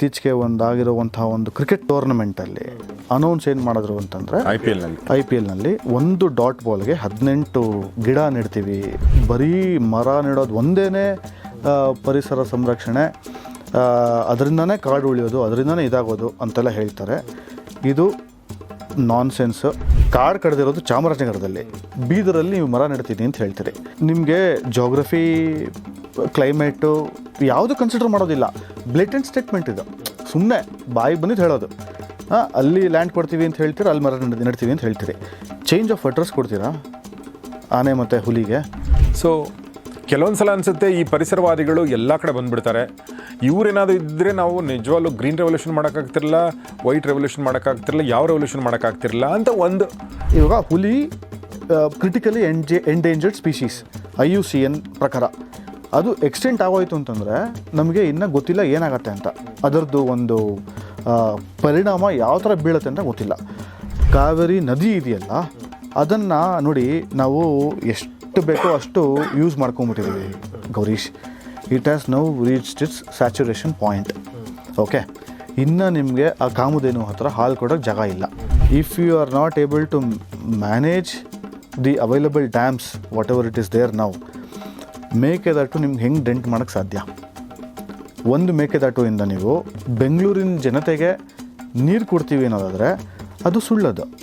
ಇತ್ತೀಚೆಗೆ ಒಂದಾಗಿರುವಂತಹ ಒಂದು cricket ಟೂರ್ನಮೆಂಟಲ್ಲಿ announce ಏನು ಮಾಡಿದ್ರು ಅಂತಂದರೆ ಐ ಪಿ ಎಲ್ನಲ್ಲಿ ಐ ಪಿ ಎಲ್ನಲ್ಲಿ ಒಂದು ಡಾಟ್ ಬಾಲ್ಗೆ ಹದಿನೆಂಟು ಗಿಡ ನೆಡ್ತೀವಿ. ಬರೀ ಮರ ನೆಡೋದು ಒಂದೇ ಪರಿಸರ ಸಂರಕ್ಷಣೆ ಅದರಿಂದನೇ ಕಾಡು ಉಳಿಯೋದು ಅದರಿಂದನೇ ಇದಾಗೋದು ಅಂತೆಲ್ಲ ಹೇಳ್ತಾರೆ. ಇದು ನಾನ್ ಸೆನ್ಸ್ ಕಾಡು ಕಡ್ದಿರೋದು ಚಾಮರಾಜನಗರದಲ್ಲಿ. ಬೀದರಲ್ಲಿ ನೀವು ಮರ ನೆಡ್ತೀನಿ ಅಂತ ಹೇಳ್ತೀರಿ. ನಿಮಗೆ ಜೋಗ್ರಫಿ ಕ್ಲೈಮೇಟು ಯಾವುದು ಕನ್ಸಿಡರ್ ಮಾಡೋದಿಲ್ಲ. ಬ್ಲೇಟೆಂಟ್ ಸ್ಟೇಟ್ಮೆಂಟ್ ಇದು. ಸುಮ್ಮನೆ ಬಾಯಿ ಬಂದಿದ್ದು ಹೇಳೋದು. ಹಾಂ ಅಲ್ಲಿ ಲ್ಯಾಂಡ್ ಕೊಡ್ತೀವಿ ಅಂತ ಹೇಳ್ತೀರಾ ಅಲ್ಲಿ ಮರ ನಡ್ತೀವಿ ಅಂತ ಹೇಳ್ತೀರಿ. ಚೇಂಜ್ ಆಫ್ ಅಡ್ರೆಸ್ ಕೊಡ್ತೀರಾ? ಆನೆ ಮತ್ತು ಹುಲಿಗೆ. ಸೊ ಕೆಲವೊಂದು ಸಲ ಅನಿಸುತ್ತೆ ಈ ಪರಿಸರವಾದಿಗಳು ಎಲ್ಲ ಕಡೆ ಬಂದುಬಿಡ್ತಾರೆ. ಇವರೇನಾದರೂ ಇದ್ದರೆ ನಾವು ನಿಜವಾಗ್ಲೂ ಗ್ರೀನ್ ರೆವಲ್ಯೂಷನ್ ಮಾಡೋಕ್ಕಾಗ್ತಿರಲ್ಲ ವೈಟ್ ರೆವಲ್ಯೂಷನ್ ಮಾಡೋಕ್ಕಾಗ್ತಿರಲ್ಲ ಯಾವ ರೆವಲ್ಯೂಷನ್ ಮಾಡೋಕ್ಕಾಗ್ತಿರಲ್ಲ ಅಂತ ಒಂದು. ಇವಾಗ ಹುಲಿ critically MJ endangered species I U C N ಪ್ರಕಾರ. ಅದು ಎಕ್ಸ್ಟೆಂಟ್ ಆಗೋಯ್ತು ಅಂತಂದರೆ ನಮಗೆ ಇನ್ನೂ ಗೊತ್ತಿಲ್ಲ ಏನಾಗತ್ತೆ ಅಂತ. ಅದರದ್ದು ಒಂದು ಪರಿಣಾಮ ಯಾವ ಥರ ಬೀಳುತ್ತೆ ಅಂತ ಗೊತ್ತಿಲ್ಲ. ಕಾವೇರಿ ನದಿ ಇದೆಯಲ್ಲ, ಅದನ್ನು ನೋಡಿ ನಾವು ಎಷ್ಟು ಬೇಕೋ ಅಷ್ಟು use ಮಾಡ್ಕೊಂಬಿಟ್ಟಿದ್ದೀವಿ Gowrish. It has now reached its saturation point okay ಇನ್ನು ನಿಮಗೆ ಆ ಕಾಮುದೇನು ಹತ್ರ ಹಾಲು ಕೊಡೋಕ್ಕೆ ಜಾಗ ಇಲ್ಲ. If you are not able to manage the available dams whatever it is there ನಾವು ಮೇಕೆದಾಟು ನಿಮ್ಗೆ ಹೆಂಗೆ ಡೆಂಟ್ ಮಾಡೋಕ್ಕೆ ಸಾಧ್ಯ? ಒಂದು ಮೇಕೆದಾಟುವಿಂದ ನೀವು ಬೆಂಗಳೂರಿನ ಜನತೆಗೆ ನೀರು ಕೊಡ್ತೀವಿ ಅನ್ನೋದಾದರೆ ಅದು ಸುಳ್ಳದು.